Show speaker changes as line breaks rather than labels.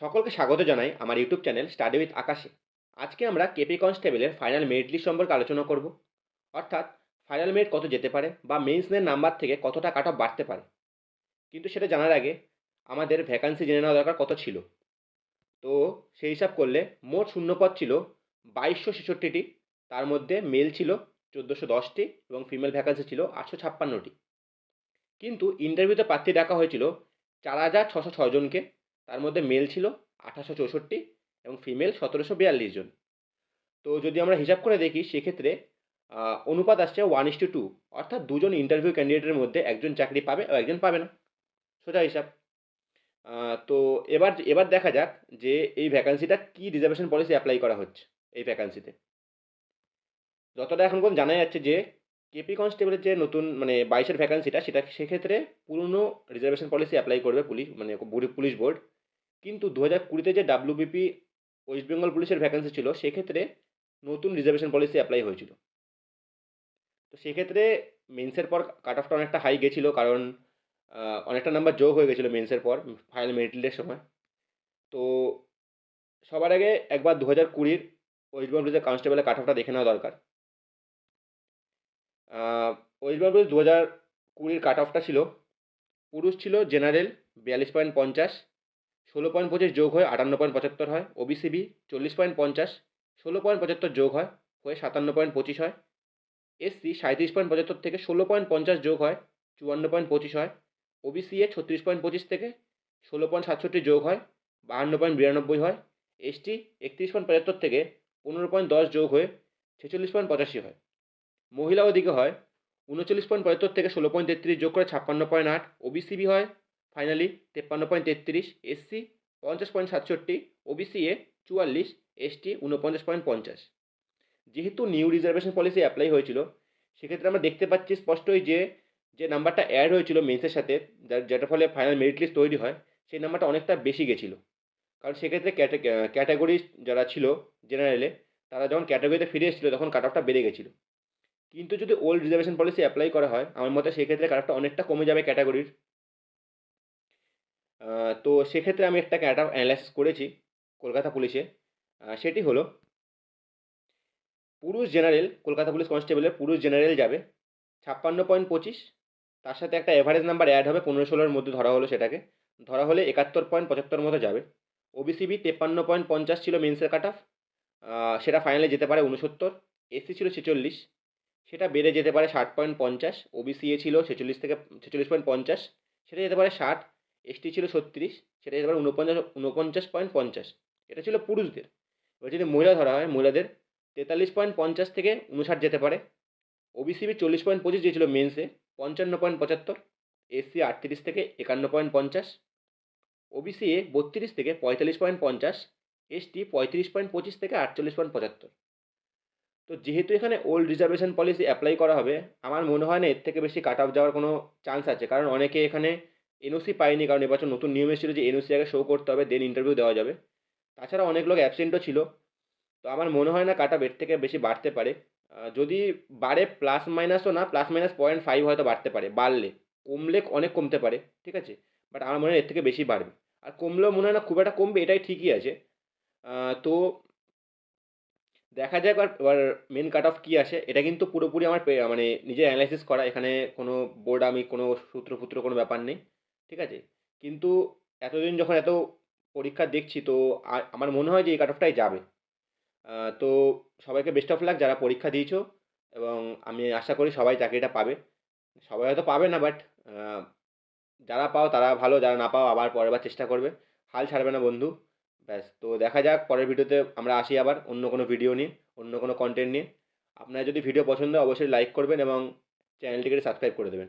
সকলকে স্বাগত জানাই আমার ইউটিউব চ্যানেল স্টাডি উইথ আকাশে। আজকে আমরা কেপি কনস্টেবলের ফাইনাল মেরিট লিস্ট সম্পর্কে আলোচনা করব। অর্থাৎ ফাইনাল মেরিট কত যেতে পারে বা মেন্সনের নাম্বার থেকে কতটা কাট বাড়তে পারে। কিন্তু সেটা জানার আগে আমাদের ভ্যাকান্সি জেনে নেওয়া দরকার কত ছিল। তো সেই হিসাব করলে মোট শূন্যপদ ছিল বাইশশো ছেষট্টিটি, তার মধ্যে মেল ছিল চোদ্দোশো দশটি এবং ফিমেল ভ্যাকান্সি ছিল আটশো ছাপ্পান্নটি। কিন্তু ইন্টারভিউতে প্রার্থী ডাকা হয়েছিল চার হাজার ছশো ছজনকে তার মধ্যে মেল ছিল আঠাশশো চৌষট্টি এবং ফিমেল সতেরোশো বিয়াল্লিশ জন। তো যদি আমরা হিসাব করে দেখি, সেক্ষেত্রে অনুপাত আসছে ওয়ান ইস টু টু অর্থাৎ দুজন ইন্টারভিউ ক্যান্ডিডেটের মধ্যে একজন চাকরি পাবে ও একজন পাবে না। সোজা হিসাব। তো এবার এবার দেখা যাক যে এই ভ্যাকান্সিটা কী রিজার্ভেশন পলিসি অ্যাপ্লাই করা হচ্ছে এই ভ্যাকান্সিতে যতটা এখন পর্যন্ত জানা যাচ্ছে যে কেপি কনস্টেবলের যে নতুন মানে বাইশের ভ্যাকান্সিটা সেটা সেক্ষেত্রে পুরনো রিজার্ভেশন পলিসি অ্যাপ্লাই করবে পুলিশ মানে পুলিশ বোর্ড। কিন্তু দু হাজার কুড়িতে যে ডাব্লিউবিপি ওয়েস্ট বেঙ্গল পুলিশের ভ্যাকেন্সি ছিল, সেক্ষেত্রে নতুন রিজার্ভেশন পলিসি অ্যাপ্লাই হয়েছিল। তো সেক্ষেত্রে মেন্সের পর কাট অফটা অনেকটা হাই গেছিল কারণ অনেকটা নাম্বার যোগ হয়ে গেছিল মেন্সের পর ফাইনাল মেরিটের সময়। তো সবার আগে একবার দু হাজার কুড়ির ওয়েস্ট বেঙ্গল পুলিশের কনস্টেবলের কাট অফটা দেখে নেওয়া দরকার। ওয়েস্ট বেঙ্গল পুলিশ দু হাজার কুড়ির কাট অফটা ছিল, পুরুষ ছিল জেনারেল বিয়াল্লিশ পয়েন্ট পঞ্চাশ ষোলো পয়েন্ট পঁচিশ যোগ হয়ে আটান্ন পয়েন্ট পঁচাত্তর হয়। ওবিসিবি চল্লিশ পয়েন্ট পঞ্চাশ, ষোলো পয়েন্ট পঁচাত্তর যোগ হয়, হয়ে সাতান্ন পয়েন্ট পঁচিশ হয়। এসসি সাঁত্রিশ পয়েন্ট পঁচাত্তর থেকে ষোলো পয়েন্ট পঞ্চাশ যোগ হয়, চুয়ান্ন পয়েন্ট পঁচিশ হয়। ওবিসি এ ছত্রিশ পয়েন্ট পঁচিশ থেকে ষোলো পয়েন্ট সাতষট্টি যোগ হয়, বাহান্ন পয়েন্ট বিরানব্বই হয়। এসটি একত্রিশ পয়েন্ট পঁচাত্তর থেকে পনেরো পয়েন্ট দশ যোগ হয়ে ছেচল্লিশ পয়েন্ট পঁচাশি হয়। মহিলা ওদিকে হয় উনচল্লিশ পয়েন্ট পঁচাত্তর থেকে ষোলো পয়েন্ট তেত্রিশ যোগ করে ছাপ্পান্ন পয়েন্ট আট। ওবিসিবি হয় ফাইনালি তেপ্পান্ন পয়েন্ট তেত্রিশ এসসি পঞ্চাশ পয়েন্ট সাতষট্টি ওবিসি এ চুয়াল্লিশ এসটি উনপঞ্চাশ পয়েন্ট পঞ্চাশ। যেহেতু নিউ রিজার্ভেশন পলিসি অ্যাপ্লাই হয়েছিল, সেক্ষেত্রে আমরা দেখতে পাচ্ছি স্পষ্টই যে যে নাম্বারটা অ্যাড হয়েছিল মেন্সের সাথে, যার যেটার ফলে ফাইনাল মেরিট লিস্ট তৈরি হয়, সেই নাম্বারটা অনেকটা বেশি গেছিল। কারণ সেক্ষেত্রে ক্যাটাগরি যারা ছিল জেনারেলে তারা যখন ক্যাটাগরিতে ফিরে এসেছিল, তখন কাট অফটা বেড়ে গেছিল। কিন্তু যদি ওল্ড রিজার্ভেশন পলিসি অ্যাপ্লাই করা হয়, আমার মতে সেক্ষেত্রে কাট অফটা অনেকটা কমে যাবে ক্যাটাগরির তো সেক্ষেত্রে আমি একটা ক্যাট অ্যানালাইসিস করেছি কলকাতা পুলিশে। সেটি হলো, পুরুষ জেনারেল কলকাতা পুলিশ কনস্টেবলের পুরুষ জেনারেল যাবে, ছাপ্পান্ন পয়েন্ট পঁচিশ, তার সাথে একটা এভারেজ নাম্বার অ্যাড হবে, পনেরো ষোলোর মধ্যে ধরা হলো সেটাকে। ধরা হলে একাত্তর পয়েন্ট পঁচাত্তর মতো যাবে। ওবিসিবি তেপ্পান্ন পয়েন্ট পঞ্চাশ ছিল মেন্সের কাট অফ সেটা ফাইনালে যেতে পারে উনসত্তর এসসি ছিল ছেচল্লিশ, সেটা বেড়ে যেতে পারে ষাট পয়েন্ট পঞ্চাশ ওবিসি এ ছিল ছেচল্লিশ থেকে ছেচল্লিশ পয়েন্ট পঞ্চাশ, সেটা যেতে পারে ষাট এসটি ছিল ছত্রিশ, সেটা পারে উনপঞ্চাশ উনপঞ্চাশ পয়েন্ট পঞ্চাশ। এটা ছিল পুরুষদের। এবার যদি মহিলা ধরা হয়, মহিলাদের তেতাল্লিশ পয়েন্ট পঞ্চাশ থেকে উনষাট যেতে পারে। ওবিসিবি চল্লিশ পয়েন্ট পঁচিশ, যে ছিল মেন্সে পঞ্চান্ন পয়েন্ট পঁচাত্তর এসসি আটত্রিশ থেকে একান্ন পয়েন্ট পঞ্চাশ ওবিসি এ বত্রিশ থেকে পঁয়তাল্লিশ পয়েন্ট পঞ্চাশ এসটি পঁয়ত্রিশ পয়েন্ট পঁচিশ থেকে আটচল্লিশ পয়েন্ট পঁচাত্তর। তো যেহেতু এখানে ওল্ড রিজার্ভেশন পলিসি অ্যাপ্লাই করা হবে, আমার মনে হয় না এর থেকে বেশি কাট অফ যাওয়ার কোনো চান্স আছে। কারণ অনেকে এখানে এনওসি পায়নি কারণ এবছর নতুন নিয়ম এসেছিল যে এনওসি আগে শো করতে হবে দেন ইন্টারভিউ দেওয়া যাবে। তাছাড়া অনেক লোক অ্যাবসেন্টও ছিল। তো আমার মনে হয় না কাটা এর থেকে বেশি বাড়তে পারে। যদি বাড়ে প্লাস মাইনাসও না প্লাস মাইনাস পয়েন্ট ফাইভ হয়তো বাড়তে পারে, বাড়লে। কমলে অনেক কমতে পারে, ঠিক আছে? বাট আমার মনে হয় এর থেকে বেশি বাড়বে। আর কমলেও মনে হয় না খুব একটা কমবে, এটাই ঠিকই আছে। তো দেখা যাক এবার মেন কাট অফ কী আসে। এটা কিন্তু পুরোপুরি আমার মানে নিজে অ্যানালাইসিস করা। এখানে কোনো বোর্ড আমি কোনো সূত্র ফুত্র কোনো ব্যাপার নেই। ঠিক আছে? কিন্তু এতদিন যখন এত পরীক্ষা দেখছি, তো আমার মনে হয় যে এই কাট অফটাই যাবে। তো সবাইকে বেস্ট অফ লাক যারা পরীক্ষা দিয়েছ এবং আমি আশা করি সবাই চাকরিটা পাবে। সবাই হয়তো পাবে না বাট যারা পাও তারা ভালো, যারা না পাও আবার পরের বার চেষ্টা করবে। হাল ছাড়বে না বন্ধু, ব্যাস। তো দেখা যাক, পরের ভিডিওতে আমরা আসি আবার অন্য কোনো ভিডিও নিয়ে, অন্য কোনো কন্টেন্ট নিয়ে। আপনার যদি ভিডিও পছন্দ হয়, অবশ্যই লাইক করবেন এবং চ্যানেলটিকে সাবস্ক্রাইব করে দেবেন।